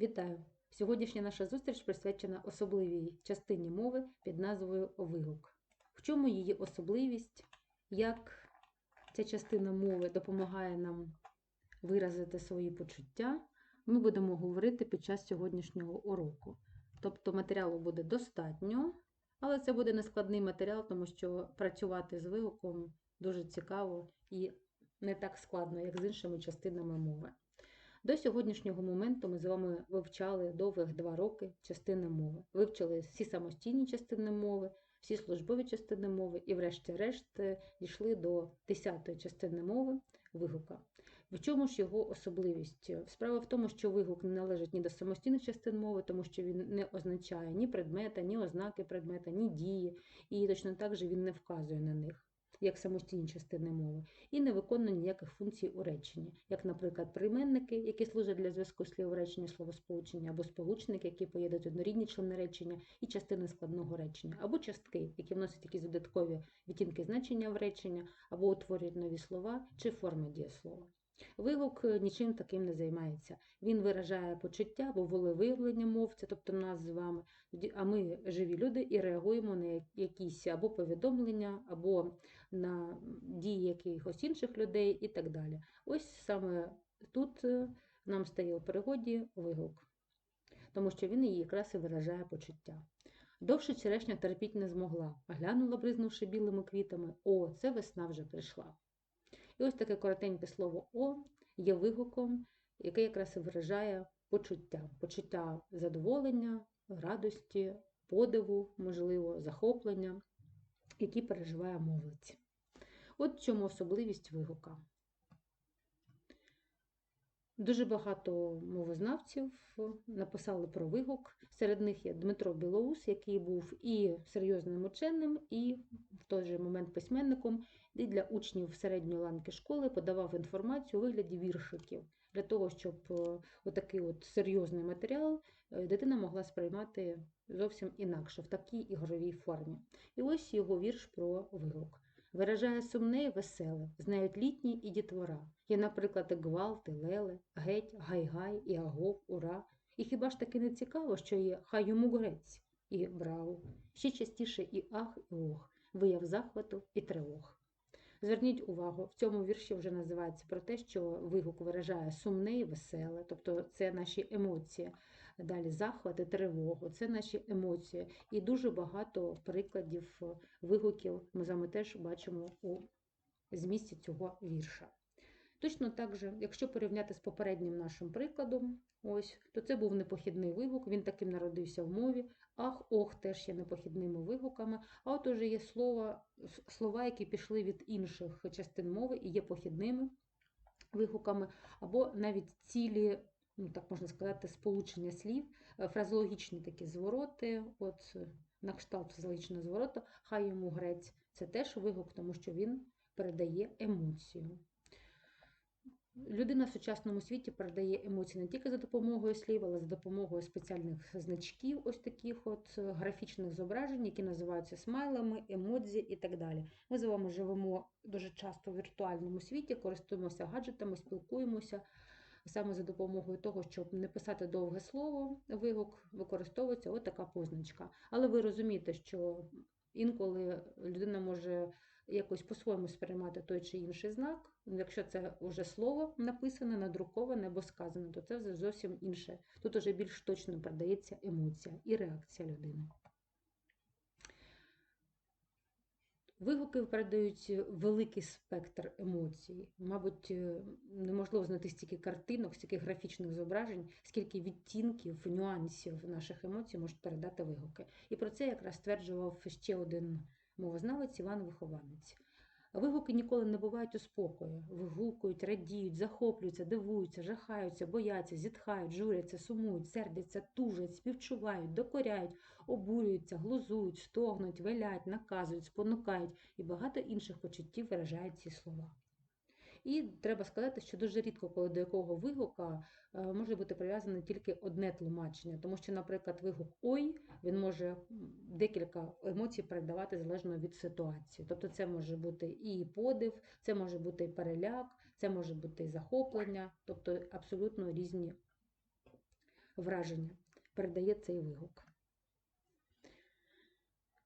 Вітаю! Сьогоднішня наша зустріч присвячена особливій частині мови під назвою вигук. В чому її особливість, як ця частина мови допомагає нам виразити свої почуття, ми будемо говорити під час сьогоднішнього уроку. Тобто матеріалу буде достатньо, але це буде нескладний матеріал, тому що працювати з вигуком дуже цікаво і не так складно, як з іншими частинами мови. До сьогоднішнього моменту ми з вами вивчали довгих два роки частини мови. Вивчили всі самостійні частини мови, всі службові частини мови і, врешті-решт, дійшли до десятої частини мови вигука. В чому ж його особливість? Справа в тому, що вигук не належить ні до самостійних частин мови, тому що він не означає ні предмета, ні ознаки предмета, ні дії, і точно так же він не вказує на них. Як самостійні частини мови, і не виконує ніяких функцій у реченні, як, наприклад, прийменники, які служать для зв'язку слів у словосполучення, або сполучники, які поєднують однорідні члени речення, і частини складного речення, або частки, які вносять якісь додаткові відтінки значення в речення, або утворюють нові слова чи форми дієслова. Вигук нічим таким не займається. Він виражає почуття або волевиявлення мовця, тобто нас з вами, а ми живі люди і реагуємо на якісь або повідомлення, або на дії якихось інших людей і так далі. Ось саме тут нам стає у перегоді вигук, тому що він її якраз і виражає почуття. Довше черешня терпіть не змогла, глянула, бризнувши білими квітами, о, це весна вже прийшла. І ось таке коротеньке слово О є вигуком, яке якраз виражає почуття, почуття задоволення, радості, подиву, можливо, захоплення, які переживає мовець. От в чому особливість вигука. Дуже багато мовознавців написали про вигук. Серед них є Дмитро Білоус, який був і серйозним ученим, і в той же момент письменником, і для учнів середньої ланки школи подавав інформацію у вигляді віршиків, для того, щоб отакий от серйозний матеріал дитина могла сприймати зовсім інакше, в такій ігровій формі. І ось його вірш про вигук. Виражає сумне і веселе, знають літні і дітвора. Є, наприклад, і гвалт, і леле, геть, гай-гай, і агов, ура. І хіба ж таки не цікаво, що є хай йому грець і браво, ще частіше і ах, і ох, вияв захвату і тривог. Зверніть увагу, в цьому вірші вже називається про те, що вигук виражає сумне і веселе, тобто це наші емоції. Далі захват і тривогу, це наші емоції. І дуже багато прикладів вигуків ми з вами теж бачимо у змісті цього вірша. Точно так же, якщо порівняти з попереднім нашим прикладом, ось, то це був непохідний вигук, він таким народився в мові. Ах, ох, теж є непохідними вигуками. А от уже є слова, слова, які пішли від інших частин мови і є похідними вигуками, або навіть цілі ну так можна сказати, сполучення слів, фразологічні такі звороти, от на кшталт фразологічного звороту, хай йому грець. Це теж вигук, тому що він передає емоцію. Людина в сучасному світі передає емоції не тільки за допомогою слів, але за допомогою спеціальних значків, ось таких от графічних зображень, які називаються смайлами, емодзі і так далі. Ми з вами живемо дуже часто в віртуальному світі, користуємося гаджетами, спілкуємося. Саме за допомогою того, щоб не писати довге слово, вигук використовується отака позначка. Але ви розумієте, що інколи людина може якось по-своєму сприймати той чи інший знак. Якщо це вже слово написане, надруковане або сказане, то це зовсім інше. Тут вже більш точно передається емоція і реакція людини. Вигуки передають великий спектр емоцій. Мабуть, неможливо знайти стільки картинок, стільки графічних зображень, скільки відтінків, нюансів наших емоцій можуть передати вигуки. І про це якраз стверджував ще один мовознавець Іван Вихованець. Вигуки ніколи не бувають у спокою. Вигукують, радіють, захоплюються, дивуються, жахаються, бояться, зітхають, журяться, сумують, сердяться, тужать, співчувають, докоряють, обурюються, глузують, стогнуть, велять, наказують, спонукають і багато інших почуттів виражають ці слова. І треба сказати, що дуже рідко, коли до якого вигука може бути прив'язане тільки одне тлумачення, тому що, наприклад, вигук Ой він може декілька емоцій передавати залежно від ситуації. Тобто, це може бути і подив, це може бути і переляк, це може бути і захоплення, тобто абсолютно різні враження передає цей вигук.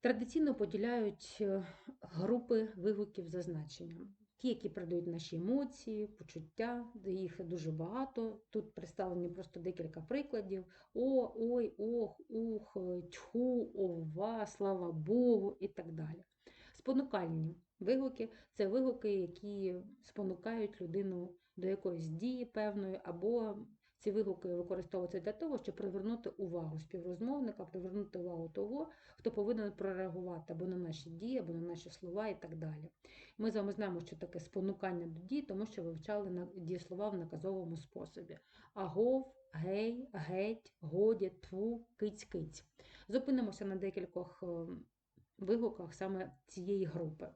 Традиційно поділяють е, групи вигуків за значенням. Ті, які передають наші емоції, почуття, їх дуже багато. Тут представлені просто декілька прикладів: о, ой, ох, ух, тьху, ова, слава Богу і так далі. Спонукальні вигуки це вигуки, які спонукають людину до якоїсь дії певної, або ці вигуки використовуються для того, щоб привернути увагу співрозмовника, привернути увагу того, хто повинен прореагувати або на наші дії, або на наші слова і так далі. Ми з вами знаємо, що таке спонукання до дій, тому що вивчали дієслова в наказовому способі. Агов, гей, геть, годі, тву, киць, киць. Зупинимося на декількох ем, вигуках саме цієї групи.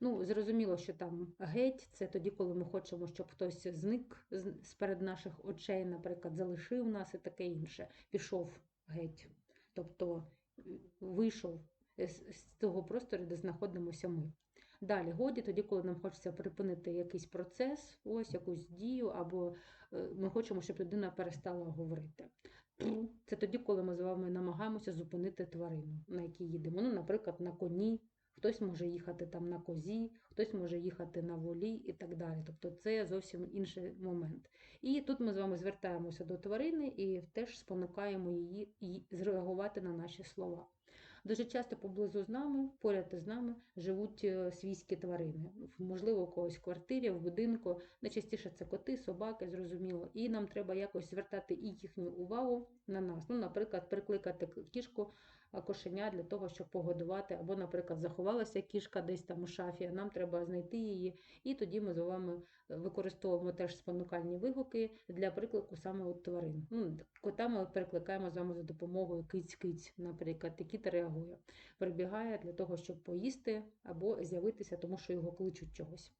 Ну, зрозуміло, що там геть це тоді, коли ми хочемо, щоб хтось зник з перед наших очей, наприклад, залишив нас і таке інше. Пішов геть. Тобто вийшов з того простору, де знаходимося ми. Далі годі, тоді, коли нам хочеться припинити якийсь процес, ось якусь дію, або е, ми хочемо, щоб людина перестала говорити. Це тоді, коли ми з вами намагаємося зупинити тварину, на якій їдемо. Ну, наприклад, на коні, хтось може їхати там на козі, хтось може їхати на волі і так далі. Тобто це зовсім інший момент. І тут ми з вами звертаємося до тварини і теж спонукаємо її зреагувати на наші слова. Дуже часто поблизу з нами, поряд з нами живуть е, свійські тварини. Можливо, у когось в квартирі, в будинку. Найчастіше це коти, собаки, зрозуміло. І нам треба якось звертати і їхню увагу на нас. Ну, Наприклад, прикликати кішку кошеня для того, щоб погодувати, або, наприклад, заховалася кішка десь там у шафі, а нам треба знайти її. І тоді ми з вами е, використовуємо теж спонукальні вигуки для приклику саме от тварин. Ну, Кота ми перекликаємо з вами за допомогою киць-киць, наприклад, і кіт реагує. Прибігає для того, щоб поїсти або з'явитися, тому що його кличуть чогось.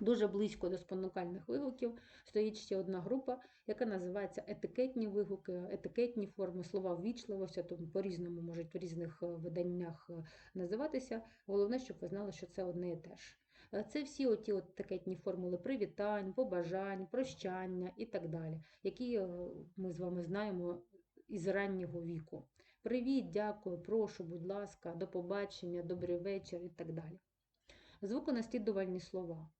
Дуже близько до спонукальних вигуків стоїть ще одна група, яка називається етикетні вигуки, етикетні форми, слова ввічливості, тому по-різному можуть в різних е, виданнях е, називатися. Головне, щоб ви знали, що це одне і те ж. Е, це всі оті от етикетні формули привітань, побажань, прощання і так далі, які ми з вами знаємо із раннього віку. Привіт, дякую, прошу, будь ласка, до побачення, добрий вечір і так далі. Звуконаслідувальні слова.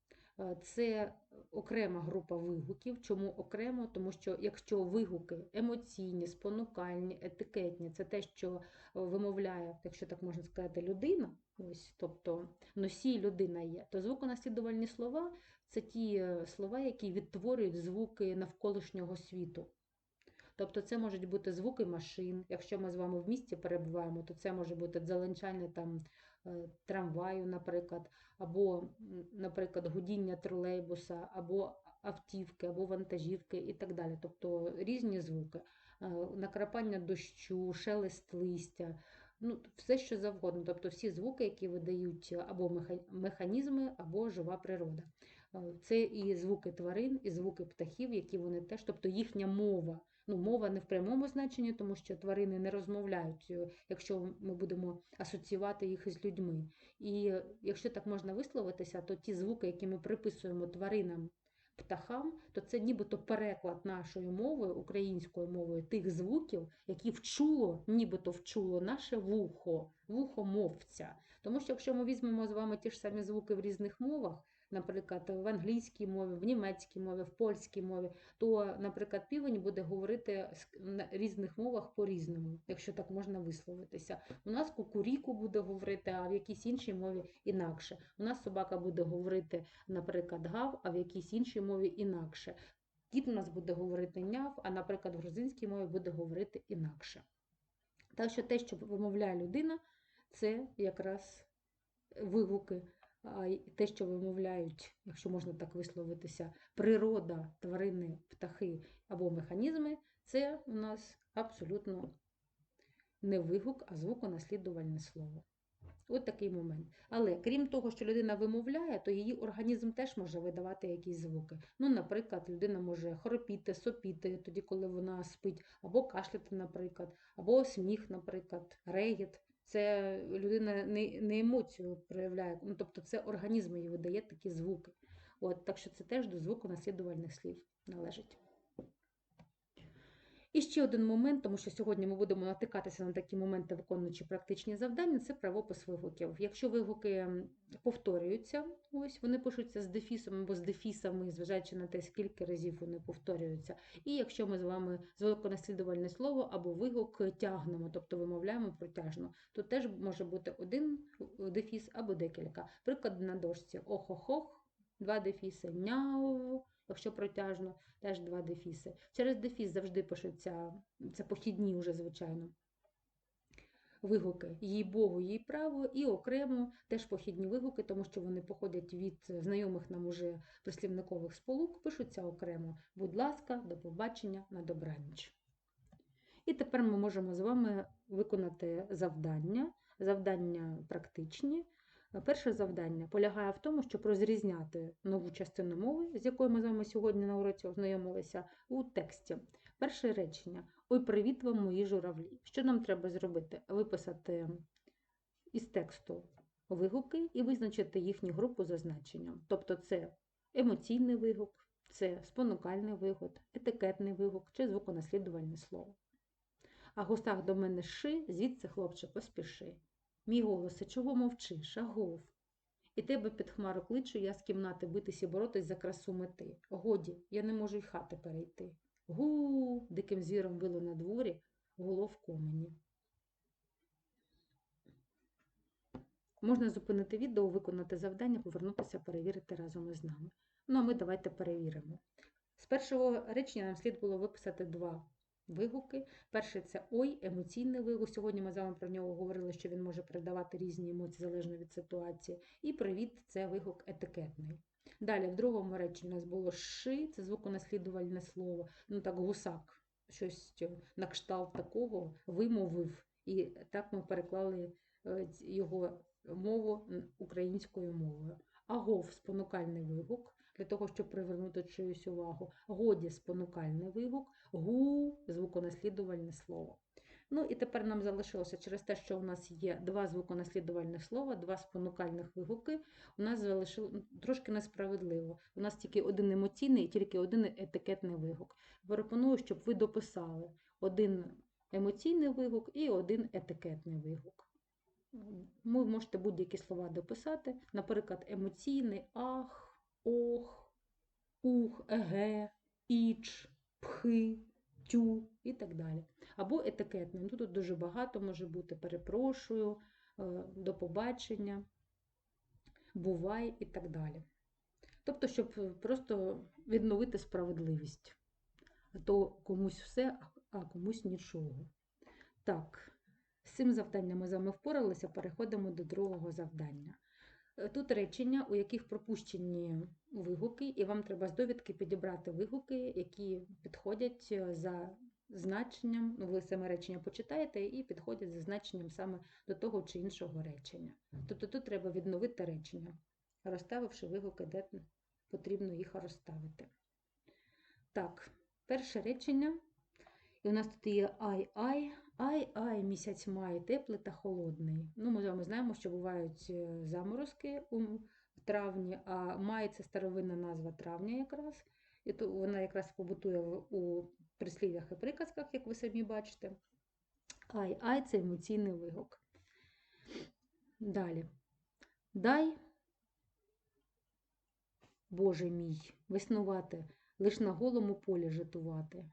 Е, це окрема група вигуків. Чому окремо? Тому що якщо вигуки емоційні, спонукальні, етикетні це те, що вимовляє, якщо так можна сказати, людина, ось, тобто носій людина є, то звуконаслідувальні слова це ті е, слова, які відтворюють звуки навколишнього світу. Тобто це можуть бути звуки машин. Якщо ми з вами в місті перебуваємо, то це може бути дзеленчання там Е, трамваю, наприклад, або, наприклад, гудіння тролейбуса, або автівки, або вантажівки і так далі. Тобто різні звуки, е, накрапання дощу, шелест листя, ну, все, що завгодно. Тобто всі звуки, які видають або механізми, або жива природа. Е, це і звуки тварин, і звуки птахів, які вони теж, тобто їхня мова ну, мова не в прямому значенні, тому що тварини не розмовляють, е, якщо ми будемо асоціювати їх із людьми. І якщо так можна висловитися, то ті звуки, які ми приписуємо тваринам, птахам, то це нібито переклад нашою мовою, українською мовою тих звуків, які вчуло, нібито вчуло наше вухо, вухо мовця. Тому що якщо ми візьмемо з вами ті ж самі звуки в різних мовах, наприклад, в англійській мові, в німецькій мові, в польській мові, то, наприклад, півень буде говорити на різних мовах по-різному, якщо так можна висловитися. У нас кукуріку буде говорити, а в якійсь іншій мові інакше. У нас собака буде говорити, наприклад, гав, а в якійсь іншій мові інакше. Кіт у нас буде говорити няв, а, наприклад, в грузинській мові буде говорити інакше. Так що те, що вимовляє людина, це якраз вигуки те, що вимовляють, якщо можна так висловитися, природа, тварини, птахи або механізми, це у нас абсолютно не вигук, а звуконаслідувальне слово. От такий момент. Але крім того, що людина вимовляє, то її організм теж може видавати якісь звуки. Ну, Наприклад, людина може хропіти, сопіти, тоді, коли вона спить, або кашляти, наприклад, або сміх, наприклад, регіт. Це людина не не емоцію проявляє, ну, тобто це організм її видає такі звуки. От, Так що це теж до звуку наслідувальних слів належить. І ще один момент, тому що сьогодні ми будемо натикатися на такі моменти, виконуючи практичні завдання, це правопис вигуків. Якщо вигуки повторюються, ось вони пишуться з дефісом або з дефісами, зважаючи на те, скільки разів вони повторюються. І якщо ми з вами звуконаслідувальне слово або вигук тягнемо, тобто вимовляємо протяжно, то теж може бути один дефіс або декілька. Приклад на дошці ох-ох-ох, два дефіси, няу, якщо протяжно, теж два дефіси. Через дефіс завжди пишуться, це похідні вже, звичайно, вигуки їй Богу, їй право, і окремо теж похідні вигуки, тому що вони походять від знайомих нам уже прислівникових сполук, пишуться окремо. Будь ласка, до побачення, на добраніч. І тепер ми можемо з вами виконати завдання, завдання практичні. Перше завдання полягає в тому, щоб розрізняти нову частину мови, з якою ми з вами сьогодні на уроці ознайомилися, у тексті. Перше речення. Ой, привіт вам, мої журавлі. Що нам треба зробити? Виписати із тексту вигуки і визначити їхню групу за значенням. Тобто це емоційний вигук, це спонукальний вигук, етикетний вигук чи звуконаслідувальне слово. А гусак до мене ши, звідси, хлопче, поспіши. Мій голосе, чого мовчиш, агов? І тебе під хмару кличу, я з кімнати битись і боротись за красу мети. Годі, я не можу й хати перейти. Гу, диким звіром било на дворі, гуло в комені. Можна зупинити відео, виконати завдання, повернутися, перевірити разом із нами. Ну, а ми давайте перевіримо. З першого речення нам слід було виписати два вигуки. Перший це ой, емоційний вигук. Сьогодні ми з вами про нього говорили, що він може передавати різні емоції залежно від ситуації. І привіт це вигук етикетний. Далі, в другому реченні у нас було ши, це звуконаслідувальне слово. Ну так, гусак, щось на кшталт такого вимовив, і так ми переклали е, його мову українською мовою. Агов спонукальний вигук для того, щоб привернути чиюсь увагу. Годі спонукальний вигук, гу звуконаслідувальне слово. Ну і тепер нам залишилося через те, що у нас є два звуконаслідувальних слова, два спонукальних вигуки. У нас залишило трошки несправедливо. У нас тільки один емоційний і тільки один етикетний вигук. Пропоную, щоб ви дописали один емоційний вигук і один етикетний вигук. Ви можете будь-які слова дописати, наприклад, емоційний ах, ох, ух, еге, іч, пхи, тю і так далі. Або етикетним. Ну, Тут дуже багато може бути перепрошую, е, до побачення, бувай і так далі. Тобто, щоб просто відновити справедливість. А то комусь все, а комусь нічого. Так, з цим завданням ми з вами впоралися, переходимо до другого завдання. Е, Тут речення, у яких пропущені вигуки, і вам треба з довідки підібрати вигуки, які підходять е, за значенням, ну, ви саме речення почитаєте, і підходять за значенням саме до того чи іншого речення. Тобто тут треба відновити речення, розставивши вигуки, де потрібно їх розставити. Так, перше речення. І у нас тут є ай-ай, ай-ай, місяць май, теплий та холодний. Ну, ми з вами знаємо, що бувають е, заморозки у травні, а май це старовинна назва травня якраз. І то вона якраз побутує у прислів'ях і приказках, як ви самі бачите. Ай-ай це емоційний вигук. Далі. Дай, Боже мій, веснувати, лиш на голому полі житувати.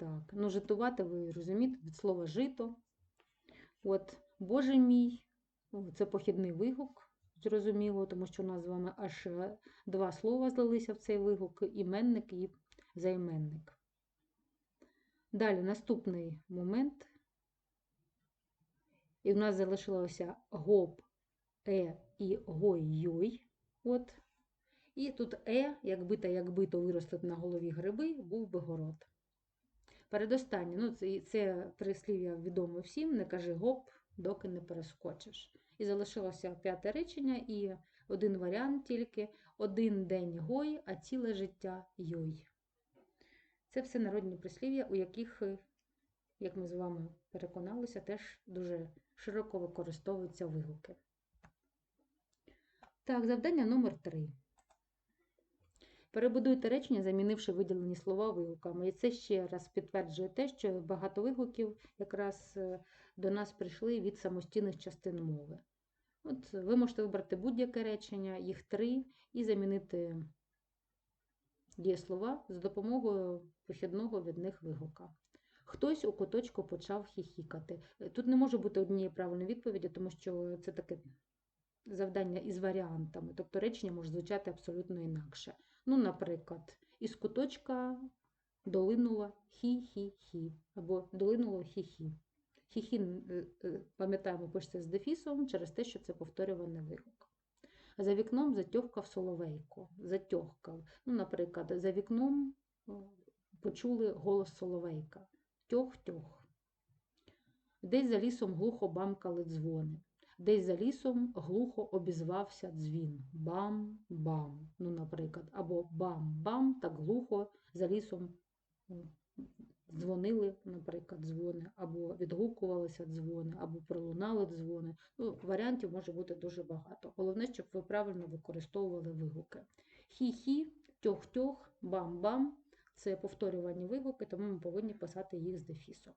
Так, ну житувати, ви розумієте, від слова жито. От, Боже мій, це похідний вигук, зрозуміло, тому що у нас з вами аж е, два слова злилися в цей вигук: іменник і займенник. Далі наступний момент. І в нас залишилося гоп, е і гой-йой. От. І тут е, якби та якби то виросли на голові гриби, був би город. Передостаннє, ну це, це прислів'я відомо всім, не кажи гоп, доки не перескочиш. І залишилося п'яте речення, і один варіант тільки один день гой, а ціле життя йой. Це все народні прислів'я, у яких, як ми з вами переконалися, теж дуже широко використовуються вигуки. Так, завдання номер 3. Перебудуйте речення, замінивши виділені слова вигуками. І це ще раз підтверджує те, що багато вигуків якраз е, до нас прийшли від самостійних частин мови. От ви можете вибрати будь-яке речення, їх три, і замінити дієслова за допомогою похідного від них вигука. Хтось у куточку почав хіхікати. Е, Тут не може бути однієї правильної відповіді, тому що це таке завдання із варіантами, тобто речення може звучати абсолютно інакше. Ну, наприклад, із куточка долинуло хі-хі-хі, або долинуло хі-хі. Хі-хі, е, е, пам'ятаємо, пишеться з дефісом через те, що це повторюваний вигук. За вікном затьохкав соловейко. Затьохкав. Ну, наприклад, за вікном почули голос соловейка. Тьох-тьох. Десь за лісом глухо бамкали дзвони. Десь за лісом глухо обізвався дзвін. Бам-бам. Ну, наприклад, або бам-бам, так глухо за лісом дзвонили, наприклад, дзвони, або відгукувалися дзвони, або пролунали дзвони. Ну, варіантів може бути дуже багато. Головне, щоб ви правильно використовували вигуки. Хі-хі, тьох-тьох, бам-бам це повторювані вигуки, тому ми повинні писати їх з дефісом.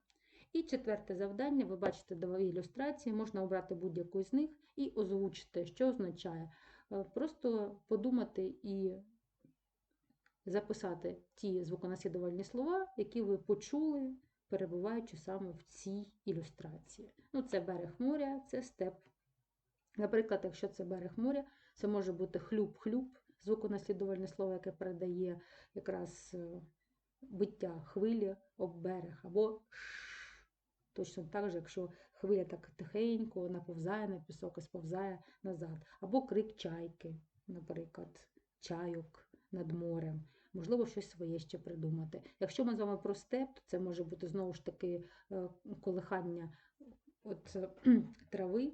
І четверте завдання, ви бачите дві ілюстрації, можна обрати будь-яку з них і озвучити, що означає. Е, Просто подумати і записати ті звуконаслідувальні слова, які ви почули, перебуваючи саме в цій ілюстрації. Ну, це берег моря, це степ. Наприклад, якщо це берег моря, це може бути хлюб-хлюб, звуконаслідувальне слово, яке передає якраз е, биття хвилі об берег, або ш. Точно так же, якщо хвиля так тихенько наповзає на пісок і сповзає назад. Або крик чайки, наприклад, чайок над морем. Можливо, щось своє ще придумати. Якщо ми з вами про степ, то це може бути знову ж таки е, колихання от, трави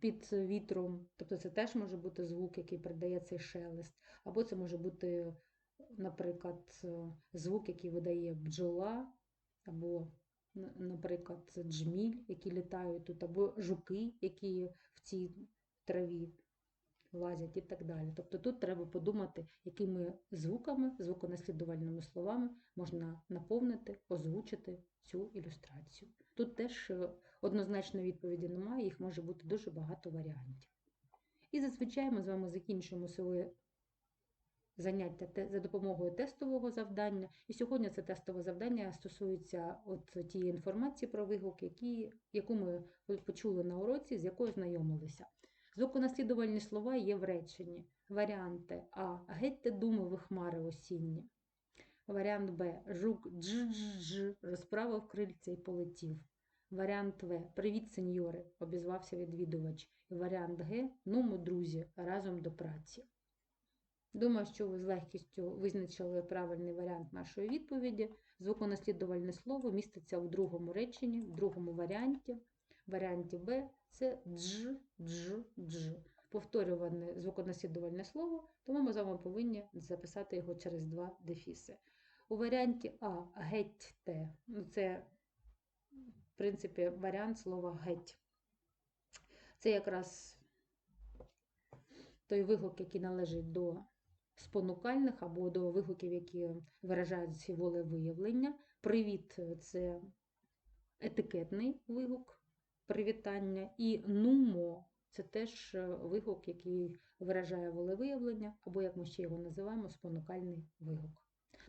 під вітром. Тобто це теж може бути звук, який передає цей шелест. Або це може бути, наприклад, е, звук, який видає бджола, або наприклад, джміль, які літають тут, або жуки, які в цій траві лазять і так далі. Тобто тут треба подумати, якими звуками, звуконаслідувальними словами можна наповнити, озвучити цю ілюстрацію. Тут теж е, однозначної відповіді немає, їх може бути дуже багато варіантів. І зазвичай ми з вами закінчуємо заняття за допомогою тестового завдання. І сьогодні це тестове завдання стосується от тієї інформації про вигук, які, яку ми почули на уроці, з якою знайомилися. Звуконаслідувальні слова є в реченні. Варіанти А. Гетьте думи ви хмари осінні. Варіант Б. Жук дж-дж-дж розправив крильця і полетів. Варіант В. Привіт, сеньори, обізвався відвідувач. Варіант Г. Ну, друзі, разом до праці. Думаю, що ви з легкістю визначили правильний варіант нашої відповіді. Звуконаслідувальне слово міститься у другому реченні, в другому варіанті. В варіанті Б це дж, дж, дж. Повторюване звуконаслідувальне слово, тому ми з вами повинні записати його через два дефіси. У варіанті А гетьте. Ну, це, в принципі, варіант слова геть. Це якраз той вигук, який належить до спонукальних або до вигуків, які виражають ці волевиявлення. Привіт це етикетний вигук привітання. І нумо це теж е, вигук, який виражає волевиявлення, або, як ми ще його називаємо, спонукальний вигук.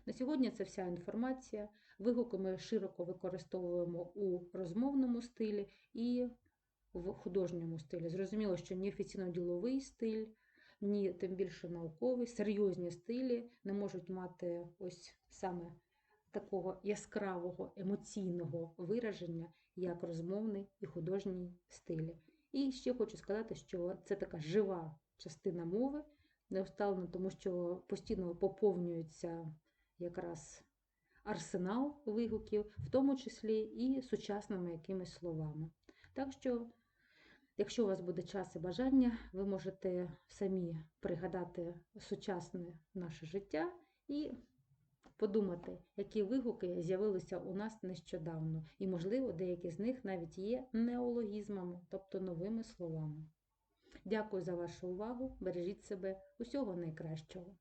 На сьогодні це вся інформація. Вигуки ми широко використовуємо у розмовному стилі і в художньому стилі. Зрозуміло, що ні офіційно-діловий стиль, ні тим більше науковий, серйозні стилі не можуть мати ось саме такого яскравого емоційного вираження, як розмовний і художній стилі. І ще хочу сказати, що це така жива частина мови, неусталена, тому що постійно поповнюється якраз арсенал вигуків, в тому числі і сучасними якимись словами. Так що, якщо у вас буде час і бажання, ви можете самі пригадати сучасне наше життя і подумати, які вигуки з'явилися у нас нещодавно, і, можливо, деякі з них навіть є неологізмами, тобто новими словами. Дякую за вашу увагу. Бережіть себе. Усього найкращого!